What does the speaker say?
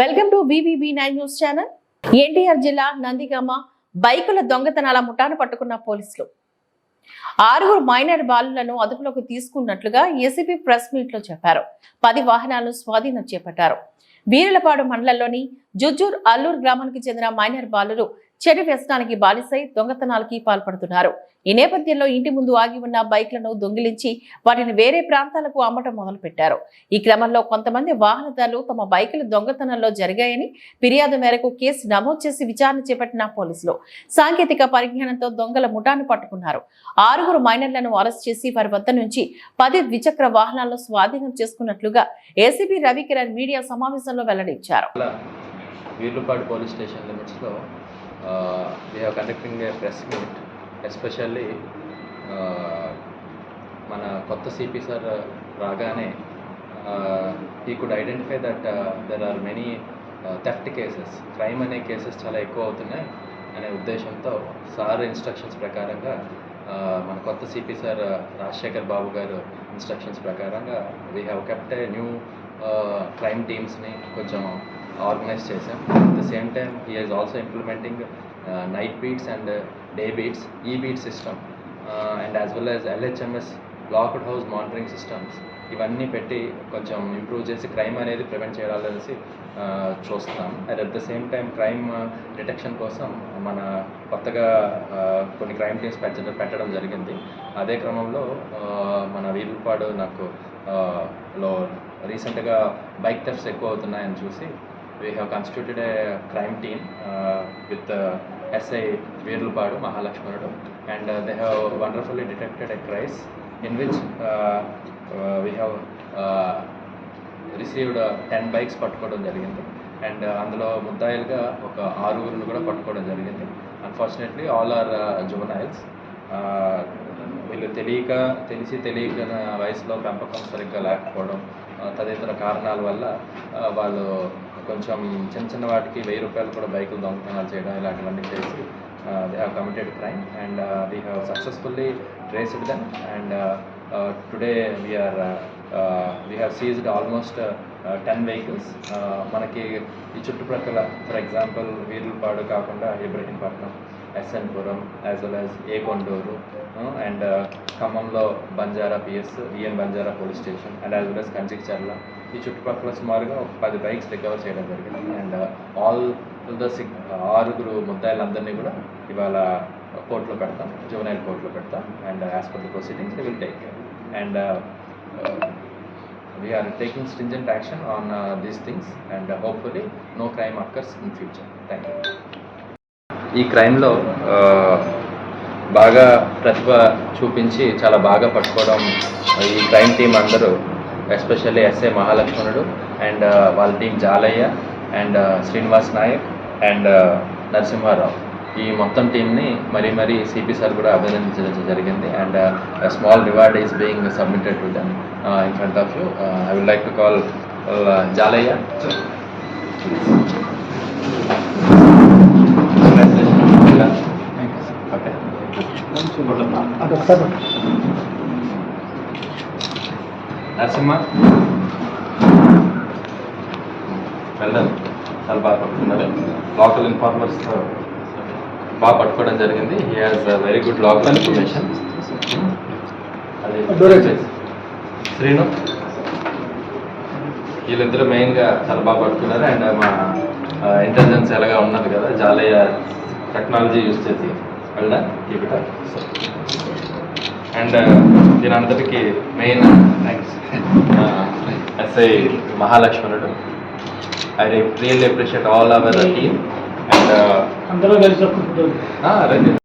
Welcome to VVB nine news channel. NTR జిల్లా నందిగామ బైకుల దొంగతనాల ముఠాను పట్టుకున్న పోలీసులు. ఆరుగురు మైనర్ బాలులను అదుపులోకి తీసుకున్నట్లుగా ఏసీపీ ప్రెస్ మీట్లో చెప్పారు. పది వాహనాలను స్వాధీనం చేపట్టారు. వీరులపాడు మండలంలోని జుజ్జూర్ అల్లూరు గ్రామానికి చెందిన మైనర్ బాలురు చెడు వ్యసనానికి బాలిసై దొంగతనాలకి పాల్పడుతున్నారు. ఈ నేపథ్యంలో ఇంటి ముందు ఆగి ఉన్న బైక్లను దొంగిలించి వాటిని వేరే ప్రాంతాలకు అమ్మటం మొదలుపెట్టారు. ఈ క్రమంలో కొంతమంది వాహనదారులు తమ బైకులు దొంగతనంలో జరిగాయని ఫిర్యాదు మేరకు కేసు నమోదు చేసి విచారణ చేపట్టిన పోలీసులు సాంకేతిక పరిజ్ఞానంతో దొంగల ముఠాను పట్టుకున్నారు. ఆరుగురు మైనర్లను అరెస్ట్ చేసి వారి వద్ద నుంచి పది ద్విచక్ర వాహనాలను స్వాధీనం చేసుకున్నట్లుగా ఏసీబీ రవికిరణ్ మీడియా సమావేశంలో వెల్లడించారు. వీర్లుపాడు పోలీస్ స్టేషన్ లిమిట్స్లో we have conducting a press meet especially మన కొత్త సిపి సార్ రాగానే we could identify that there are many theft cases crime అనే కేసెస్ చాలా ఎక్కువ అవుతున్నాయి అనే ఉద్దేశంతో సార్ ఇన్స్ట్రక్షన్స్ ప్రకారంగా మన కొత్త సిపి సార్ రాజశేఖర్ బాబు గారు ఇన్స్ట్రక్షన్స్ ప్రకారంగా we have kept a new crime టీమ్స్ని కొంచెం ఆర్గనైజ్ చేసాం at the same time he is also implementing night beats and day beats ఈ beat system and as well as LHMS locked house monitoring systems ఇవన్నీ పెట్టి కొంచెం improve చేసి crime అనేది prevent చేయాలనేసి చూస్తాం uh, చూస్తున్నాం. And at the same time crime detection కోసం మన కొత్తగా uh, కొన్ని క్రైమ్ టీమ్స్ పెంచడం పెట్టడం జరిగింది. అదే క్రమంలో uh, మన వీరుపాడు నాకు లో రీసెంట్గా బైక్ థెఫ్ట్స్ ఎక్కువ అవుతున్నాయని చూసి we have constituted a crime team with SI Veerlapadu Mahalakshmanudu and they have wonderfully detected a crimes in which we have received ten bikes పట్టుకోవడం జరిగింది. అండ్ uh, అందులో ముద్దాయిలుగా ఒక ఆరుగురిని కూడా పట్టుకోవడం జరిగింది. అన్ఫార్చునేట్లీ ఆల్ ఆర్ జువనైల్స్ వీళ్ళు తెలియక తెలిసి తెలియక వయసులో పెంపకం సరిగ్గా లేకపోవడం తదితర కారణాల వల్ల వాళ్ళు కొంచెం చిన్న చిన్న వాటికి వెయ్యి రూపాయలు కూడా బైకులు దొంగతనాలు చేయడం ఇలాంటివన్నీ చేసి they have committed crime and we have successfully traced then and today we are we have seized almost ten vehicles మనకి ఈ చుట్టుప్రక్కల ఫర్ ఎగ్జాంపుల్ వీర్లపాడు కాకుండా Ibrahimpatnam. SN Puram as well as a Konduru and ఖమ్మంలో Banjara PS VN Banjara police station and as well as Kanchikacherla ఈ చుట్టుపక్కల సుమారుగా ఒక పది బైక్స్ రికవర్ చేయడం జరిగింది. అండ్ ఆల్ ద సిక్ ఆరుగురు ముద్దాయిలందరినీ కూడా ఇవాళ కోర్టులో పెడతాం జువనైల్ కోర్టులో పెడతాం. And as per the proceedings will take and we are taking stringent action on these things and hopefully no crime occurs in future thank you ఈ క్రైమ్లో బాగా ప్రతిభ చూపించి చాలా బాగా పట్టుకోవడం ఈ క్రైమ్ టీం అందరూ ఎస్పెషల్లీ ఎస్ఏ మహాలక్ష్మణుడు అండ్ వాళ్ళ team Jalaiah and Srinivas Naik and Narasimharao. ఈ మొత్తం టీంని మరీ మరీ సిపి సార్ కూడా అభినందించడం జరిగింది and small reward is being submitted to them in front of you I would like to call Jalaiah. Narasimha వెళ్ళాలి చాలా బాగా పట్టుకున్నారు లోకల్ ఇన్ఫార్మర్స్ బాగా పట్టుకోవడం జరిగింది. He has very good local information అది. శ్రీను. వీళ్ళిద్దరు మెయిన్గా చాలా బాగా పట్టుకున్నారు. అండ్ మా ఇంటెలిజెన్స్ ఎలాగా ఉన్నది కదా. జాలయ్య టెక్నాలజీ యూస్ చేసి. వెళ్ళా కీప్ ఇట్ అండ్ దీని అంతటికి main thanks SI Mahalakshmanudu. I really appreciate all our team and అందరూ కలిసి